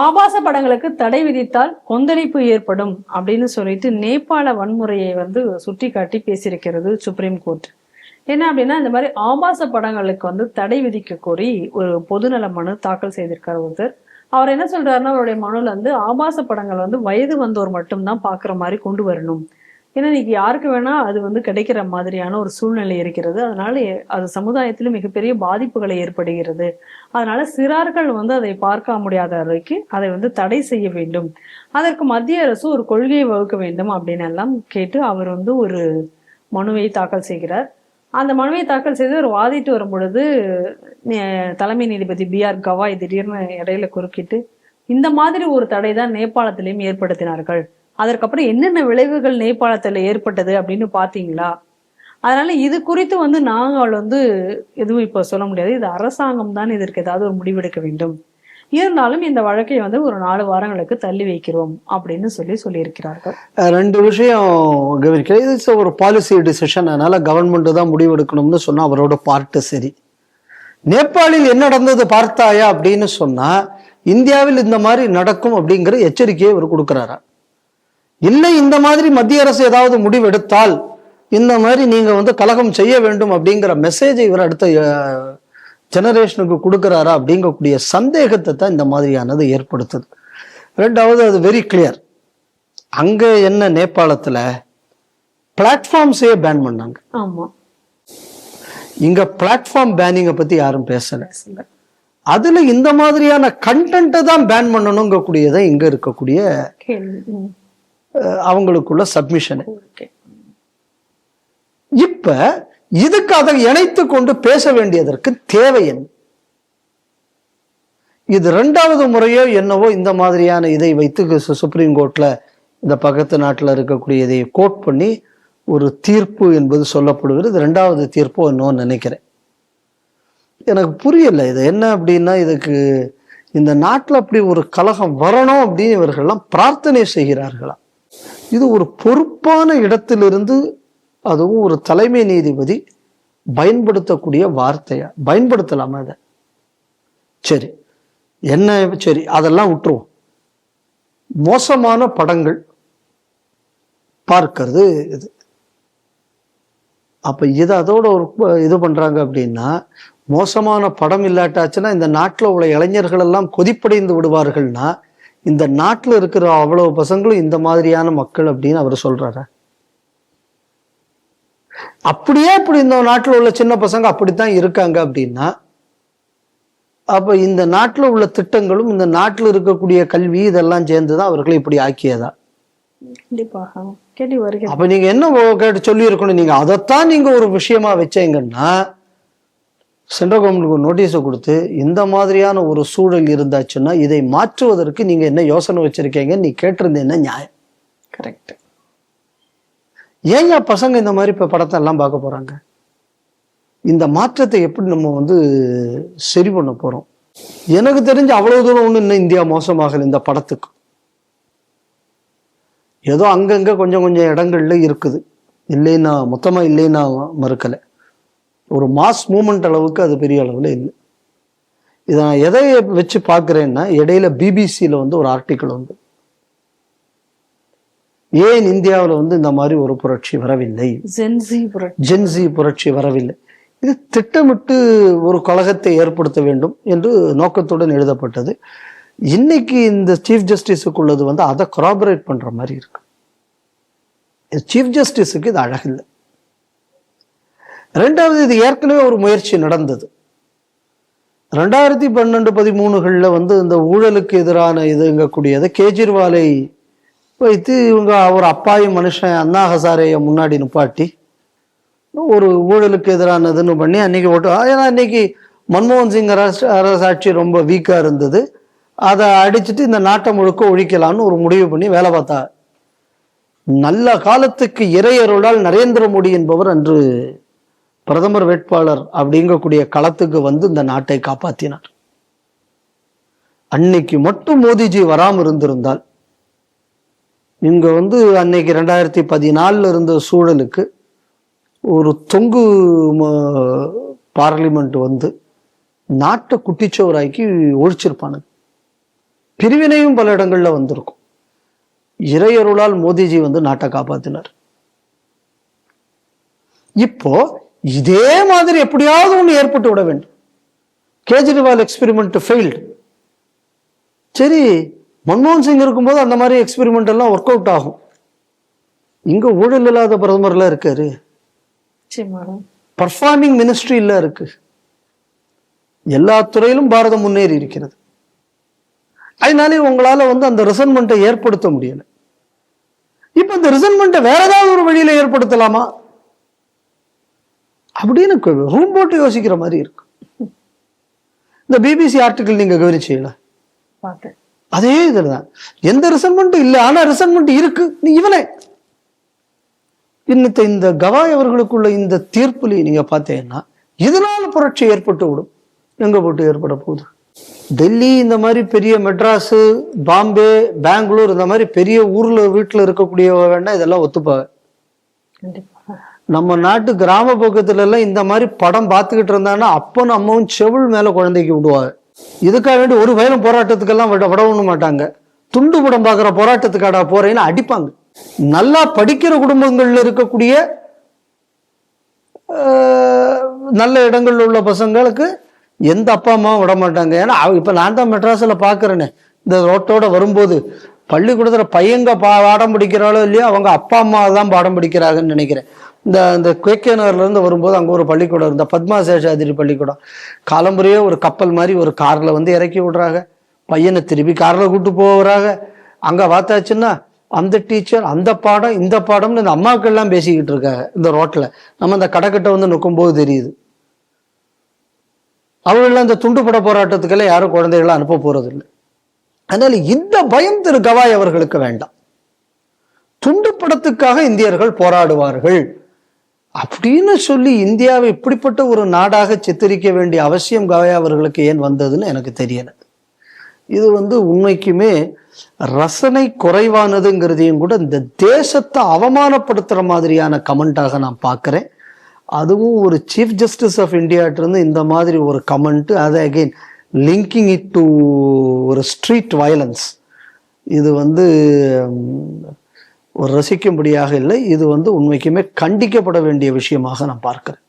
ஆபாச படங்களுக்கு தடை விதித்தால் கொந்தளிப்பு ஏற்படும் அப்படின்னு சொல்லிட்டு நேபாள வன்முறையை வந்து சுட்டி காட்டி பேசியிருக்கிறது சுப்ரீம் கோர்ட். என்ன அப்படின்னா இந்த மாதிரி ஆபாச படங்களுக்கு வந்து தடை விதிக்க கோரி ஒரு பொதுநல மனு தாக்கல் செய்திருக்கார் ஒருத்தர். அவர் என்ன சொல்றாருன்னா அவருடைய மனுல வந்து ஆபாச படங்கள் வந்து வயது வந்தோர் மட்டும்தான் பாக்குற மாதிரி கொண்டு வரணும். ஏன்னா இன்னைக்கு யாருக்கு வேணா அது வந்து கிடைக்கிற மாதிரியான ஒரு சூழ்நிலை இருக்கிறது. அதனால அது சமுதாயத்தில் மிகப்பெரிய பாதிப்புகளை ஏற்படுகிறது. அதனால சிறார்கள் வந்து அதை பார்க்க முடியாத அளவுக்கு அதை வந்து தடை செய்ய வேண்டும். அதற்கு மத்திய அரசு ஒரு கொள்கையை வகுக்க வேண்டும் அப்படின்னு எல்லாம் கேட்டு அவர் வந்து ஒரு மனுவை தாக்கல் செய்கிறார். அந்த மனுவை தாக்கல் செய்து அவர் வாதிட்டு வரும் பொழுது தலைமை நீதிபதி பி ஆர் கவாய் திடீர்னு இடையில குறுக்கிட்டு இந்த மாதிரி ஒரு தடை தான் நேபாளத்திலையும் ஏற்படுத்தினார்கள். அதற்கப்புறம் என்னென்ன விளைவுகள் நேபாளத்தில் ஏற்பட்டது அப்படின்னு பார்த்தீங்களா? அதனால இது குறித்து வந்து நாங்கள் வந்து எதுவும் இப்போ சொல்ல முடியாது. இது அரசாங்கம் தான் இதற்கு ஏதாவது ஒரு முடிவெடுக்க வேண்டும். இருந்தாலும் இந்த வழக்கை வந்து ஒரு நாலு வாரங்களுக்கு தள்ளி வைக்கிறோம் அப்படின்னு சொல்லி சொல்லியிருக்கிறார்கள். ரெண்டு விஷயம் கவனிக்கிறேன் இது ஒரு பாலிசி டிசிஷன் அதனால கவர்மெண்ட் தான் முடிவெடுக்கணும்னு சொன்னா அவரோட பார்ட்டு சரி. நேபாளில் என்ன நடந்தது பார்த்தாயா அப்படின்னு சொன்னா இந்தியாவில் இந்த மாதிரி நடக்கும் அப்படிங்கிற எச்சரிக்கையை இவர் கொடுக்குறாரா? இல்லை இந்த மாதிரி மத்திய அரசு ஏதாவது முடிவெடுத்தால் இந்த மாதிரி நீங்க வந்து கலகம் செய்ய வேண்டும் அப்படிங்கிற மெசேஜை இவர் அடுத்த ஜெனரேஷனுக்கு கொடுக்கிறாரா அப்படிங்கக்கூடிய சந்தேகத்தை தான் இந்த மாதிரியானது ஏற்படுத்துது. ரெண்டாவது அது வெரி கிளியர் அங்க என்ன நேபாளத்துல பிளாட்ஃபார்ம்ஸே பேன் பண்ணாங்க. ஆமா. இங்க பிளாட்ஃபார்ம் பேனிங்கை பத்தி யாரும் பேசல. அதுல இந்த மாதிரியான கண்டென்ட்டை தான் பேன் பண்ணணுங்கக்கூடியதை இங்க இருக்கக்கூடிய அவங்களுக்குள்ள சப்மிஷன் இப்ப இதுக்கு அதை இணைத்து கொண்டு பேச வேண்டியதற்கு தேவை என்ன? இது ரெண்டாவது முறையோ என்னவோ இந்த மாதிரியான இதை வைத்து சுப்ரீம் கோர்ட்ல இந்த பக்கத்து நாட்டுல இருக்கக்கூடிய இதை கோட் பண்ணி ஒரு தீர்ப்பு என்பது சொல்லப்படுகிறது. ரெண்டாவது தீர்ப்போ என்னவோ நினைக்கிறேன். எனக்கு புரியல இது என்ன அப்படின்னா இதுக்கு இந்த நாட்டுல அப்படி ஒரு கலகம் வரணும் அப்படின்னு இவர்கள்லாம் பிரார்த்தனை செய்கிறார்களா? இது ஒரு பொறுப்பான இடத்திலிருந்து அதுவும் ஒரு தலைமை நீதிபதி பயன்படுத்தக்கூடிய வார்த்தையா? பயன்படுத்தலாமா அதை சரி. என்ன சரி அதெல்லாம் விட்டுருவோம். மோசமான படங்கள் பார்க்கறது இது. அப்ப இது அதோட ஒரு இது பண்றாங்க அப்படின்னா மோசமான படம் இல்லாட்டாச்சுன்னா இந்த நாட்டில் உள்ள இளைஞர்கள் எல்லாம் கொதிப்படைந்து விடுவார்கள்னா இந்த நாட்டுல இருக்கிற அவ்வளவு பசங்களும் இந்த மாதிரியான மக்கள் அப்படின்னு அவர் சொல்றாரு. அப்படியே இப்படி இந்த நாட்டுல உள்ள சின்ன பசங்க அப்படித்தான் இருக்காங்க அப்படின்னா அப்ப இந்த நாட்டுல உள்ள திட்டங்களும் இந்த நாட்டுல இருக்கக்கூடிய கல்வி இதெல்லாம் சேர்ந்துதான் அவர்களை இப்படி ஆக்கியதா? அப்ப நீங்க என்ன கேட்டு சொல்லி இருக்கணும் நீங்க அதைத்தான் நீங்க ஒரு விஷயமா வச்சீங்கன்னா சென்ட்ரல் கவர்மெண்ட்டுக்கு ஒரு நோட்டீஸை கொடுத்து இந்த மாதிரியான ஒரு சூழல் இருந்தாச்சுன்னா இதை மாற்றுவதற்கு நீங்க என்ன யோசனை வச்சிருக்கீங்க? நீ கேட்டிருந்தேன்னா நியாயம்? கரெக்ட் ஏன் ஏன் பசங்க இந்த மாதிரி இப்ப படத்தை எல்லாம் பார்க்க போறாங்க? இந்த மாற்றத்தை எப்படி நம்ம வந்து சரி பண்ண போறோம்? எனக்கு தெரிஞ்சு அவ்வளவு தூரம் ஒண்ணு இன்னும் இந்தியா மோசமாகல இந்த படத்துக்கு. ஏதோ அங்கங்க கொஞ்சம் கொஞ்சம் இடங்கள்ல இருக்குது. இல்லைன்னா மொத்தமா இல்லைன்னா மறுக்கல. ஒரு மாஸ் மூமெண்ட் அளவுக்கு அது பெரிய அளவுல இல்லை. இதை நான் எதை வச்சு பார்க்கிறேன்னா இடையில பிபிசியில வந்து ஒரு ஆர்டிக்கிள் வந்து ஏன் இந்தியாவில் வந்து இந்த மாதிரி ஒரு புரட்சி வரவில்லை? ஜென்சி புரட்சி. ஜென்சி புரட்சி வரவில்லை. இது திட்டமிட்டு ஒரு கழகத்தை ஏற்படுத்த வேண்டும் என்று நோக்கத்துடன் எழுதப்பட்டது. இன்னைக்கு இந்த சீஃப் ஜஸ்டிஸுக்குள்ளது வந்து அதை கொராபரேட் பண்ற மாதிரி இருக்கு. சீஃப் ஜஸ்டிஸுக்கு இது அழகில்லை. ரெண்டாவது இது ஏற்கனவே ஒரு முயற்சி நடந்தது. ரெண்டாயிரத்தி பன்னெண்டு பதிமூணுகளில் வந்து இந்த ஊழலுக்கு எதிரான இதுங்கக்கூடியதை கேஜ்ரிவாலை வைத்து இவங்க அவர் அப்பாயும் மனுஷன் அண்ணா ஹசாரையை முன்னாடி நிப்பாட்டி ஒரு ஊழலுக்கு எதிரானதுன்னு பண்ணி அன்னைக்கு ஓட்டு ஏன்னா அன்னைக்கு மன்மோகன் சிங் அரசு அரசாட்சி ரொம்ப வீக்காக இருந்தது. அதை அடிச்சுட்டு இந்த நாட்டை முழுக்க ஒழிக்கலாம்னு ஒரு முடிவு பண்ணி வேலை பார்த்தா நல்ல காலத்துக்கு இறையருளால் நரேந்திர மோடி என்பவர் அன்று பிரதமர் வேட்பாளர் அப்படிங்கக்கூடிய களத்துக்கு வந்து இந்த நாட்டை காப்பாத்தினார். அன்னைக்கு மட்டும் மோடிஜி வராம இருந்திருந்தால் இங்க வந்து அன்னைக்கு ரெண்டாயிரத்தி பதினாலுல இருந்த சூழலுக்கு ஒரு தொங்கு பார்லிமெண்ட் வந்து நாட்டை குட்டிச்சோராக்கி ஒழிச்சிருப்பானுங்க பிரிவினையும் பல இடங்கள்ல வந்திருக்கும். இறையருளால் மோதிஜி வந்து நாட்டை காப்பாத்தினார். இப்போ இதே மாதிரி எப்படியாவது ஒன்று ஏற்பட்டு விட வேண்டும். கேஜ்ரிவால் எக்ஸ்பெரிமெண்ட் ஃபெயில்டு சரி மன்மோகன் சிங் இருக்கும்போது அந்த மாதிரி எக்ஸ்பெரிமெண்ட் எல்லாம் ஒர்க் அவுட் ஆகும். இங்க ஊழல் இல்லாத பிரதமர்லாம் இருக்காரு. பர்ஃபார்மிங் மினிஸ்ட்ரியில் இருக்கு. எல்லா துறையிலும் பாரதம் முன்னேறி இருக்கிறது. அதனாலே உங்களால வந்து அந்த ரிசன்மெண்ட்டை ஏற்படுத்த முடியல. இப்ப இந்த ரிசன்மெண்ட்டை வேற ஏதாவது ஒரு வழியில ஏற்படுத்தலாமா? அப்படின்னு ரூம் போட்டு யோசிக்கிற மாதிரி இருக்கு. இந்த பிபிசி ஆர்டிகிள் நீங்க கவனிச்சீங்களா? அதே இதுதான் எந்த ரிசன்மெண்ட்டும் இல்லை ஆனா ரிசன்மெண்ட் இருக்கு. நீ இவனே. இன்னத்த இந்த கவாய் அவர்களுக்குள்ள இந்த தீர்ப்புல நீங்க பார்த்தீங்கன்னா இதனால புரட்சி ஏற்பட்டு விடும். எங்க போட்டு ஏற்பட போகுது? டெல்லி இந்த மாதிரி பெரிய மெட்ராஸ் பாம்பே பெங்களூர் இந்த மாதிரி பெரிய ஊர்ல வீட்டுல இருக்கக்கூடிய வேணா இதெல்லாம் ஒத்துப்பாங்க. நம்ம நாட்டு கிராம பக்கத்துல எல்லாம் இந்த மாதிரி படம் பார்த்துக்கிட்டு இருந்தாங்கன்னா அப்பன் அம்மாவும் செவுள் மேல குழந்தைக்கு விடுவாங்க. இதுக்காக வேண்டி ஒரு வயலும் போராட்டத்துக்கெல்லாம் விட விடவும் மாட்டாங்க. துண்டு படம் பார்க்குற போராட்டத்துக்காடா போறேன்னு அடிப்பாங்க. நல்லா படிக்கிற குடும்பங்கள்ல இருக்கக்கூடிய ஆஹ், நல்ல இடங்கள்ல உள்ள பசங்களுக்கு எந்த அப்பா அம்மாவும் விட மாட்டாங்க. ஏன்னா இப்போ நான் தான் மெட்ராஸ்ல பாக்குறேனே இந்த ரோட்டோட வரும்போது பள்ளிக்கூடத்தில் பையங்க பா பாடம் படிக்கிறாளோ இல்லையோ அவங்க அப்பா அம்மா தான் பாடம் படிக்கிறாங்கன்னு நினைக்கிறேன். இந்த இந்த குவேக்கே நகர்லேருந்து வரும்போது அங்கே ஒரு பள்ளிக்கூடம் இருந்த பத்மா சேஷாதிரி பள்ளிக்கூடம். காலம்புறையே ஒரு கப்பல் மாதிரி ஒரு காரில் வந்து இறக்கி விடுறாங்க. பையனை திருப்பி காரில் கூட்டு போகிறாங்க அங்கே பார்த்தாச்சுன்னா அந்த டீச்சர் அந்த பாடம் இந்த பாடம்னு இந்த அம்மாக்கள்லாம் பேசிக்கிட்டு இருக்காங்க. இந்த ரோட்டில் நம்ம இந்த கடைக்கிட்ட வந்து நிற்கும்போது தெரியுது. அவர்கள்லாம் இந்த துண்டுப்பட போராட்டத்துக்கெல்லாம் யாரும் குழந்தைகளாம் அனுப்ப போறது இல்லை அதனால இந்த பயம் திரு கவாய் அவர்களுக்கு வேண்டாம். துண்டு படத்துக்காக இந்தியர்கள் போராடுவார்கள். அப்படின்னு சொல்லி இந்தியாவை இப்படிப்பட்ட ஒரு நாடாக சித்தரிக்க வேண்டிய அவசியம் கவாய் அவர்களுக்கு ஏன் வந்ததுன்னு எனக்கு தெரியல. இது வந்து உண்மைக்குமே ரசனை குறைவானதுங்கிறதையும் கூட இந்த தேசத்தை அவமானப்படுத்துற மாதிரியான கமெண்டாக நான் பார்க்குறேன். அதுவும் ஒரு சீஃப் ஜஸ்டிஸ் ஆஃப் இந்தியாட்டிருந்து இந்த மாதிரி ஒரு கமெண்ட்டு அதை அகைன் லிங்கிங் இட் டு ஒரு ஸ்ட்ரீட் வயலன்ஸ் இது வந்து ஒரு ரசிக்கும்படியாக இல்லை இது வந்து உண்மைக்குமே கண்டிக்கப்பட வேண்டிய விஷயமாக நான் பார்க்கிறேன்.